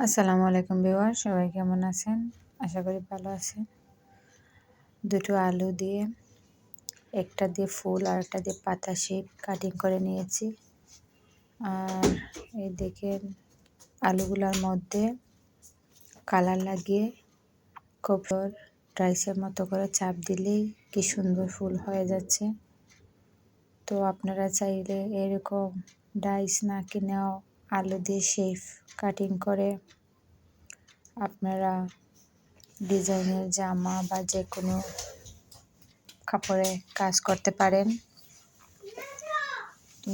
আসসালামু আলাইকুম বিওয়ার সবাই কেমন আছেন? আশা করি ভালো আছেন। দুটো আলু দিয়ে, একটা দিয়ে ফুল আর একটা দিয়ে পাতা শেপ কাটিং করে নিয়েছি। আর এই দেখেন আলুগুলোর মধ্যে কালার লাগিয়ে খুব রাইসের মতো করে চাপ দিলেই কি সুন্দর ফুল হয়ে যাচ্ছে। তো আপনারা চাইলে এরকম ডাইস না কিনেও আলু দিয়ে শেফ কাটিং করে আপনারা ডিজাইনের জামা বা যে কোনো কাপড়ে কাজ করতে পারেন।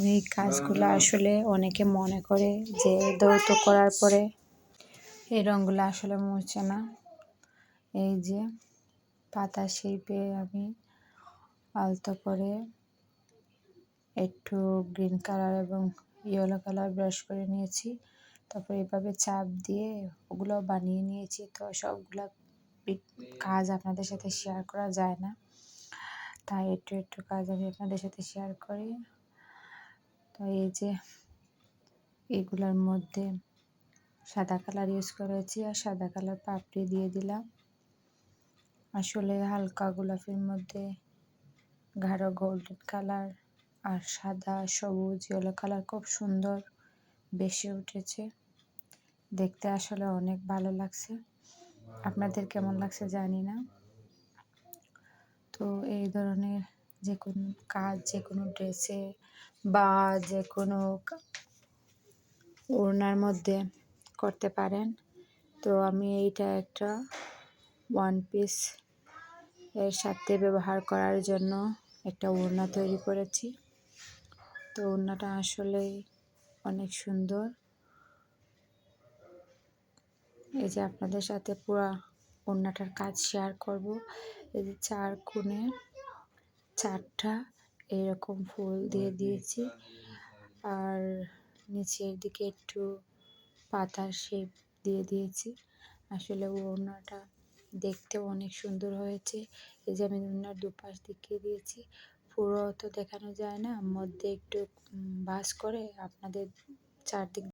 এই কাজগুলো আসলে অনেকে মনে করে যে দৌত করার পরে এই রঙগুলো আসলে মুছে না। এই যে পাতা শেপে আমি আলতো করে একটু গ্রিন কালার এবং ইয়েলো কালার ব্রাশ করে নিয়েছি। তারপর এভাবে চাপ দিয়ে ওগুলো বানিয়ে নিয়েছি। তো সবগুলো কাজ আপনাদের সাথে শেয়ার করা যায় না। তাই একটু একটু কাজ আমি আপনাদের সাথে শেয়ার করি। তো এই যে এগুলোর মধ্যে সাদা কালার ইউজ করেছি আর সাদা কালার পাপড়ি দিয়ে দিলাম। আসলে হালকা গোলাপির মধ্যে গাঢ় গোল্ডেন কালার আর সাদা, সবুজ ইয়েলো কালার খুব সুন্দর বেশি উঠেছে। দেখতে আসলে অনেক ভালো লাগছে। আপনাদের কেমন লাগছে জানি না। তো এই ধরনের যে কোনো কাজ, যে কোনো ড্রেসে বা যে কোনো ওড়নার মধ্যে করতে পারেন। তো আমি এইটা একটা ওয়ান পিস এর সাথে ব্যবহার করার জন্য একটা ওড়না তৈরি করেছি। তো ওড়নাটা আসলেই অনেক সুন্দর। এই যে আপনাদের সাথে পুরা ওড়নাটার কাজ শেয়ার করব। এই যে চার কোণে চারটা এরকম ফুল দিয়ে দিয়েছি। আর নিচের দিকে একটু পাতার শেপ দিয়ে দিয়েছি। আসলে ওড়নাটা দেখতেও অনেক সুন্দর হয়েছে। এই যে আমি ওড়নার দুপাশ দেখিয়ে দিয়েছি। পুরো তো দেখানো যায় না। মধ্যে একটু বাস করে আপনাদের চারদিক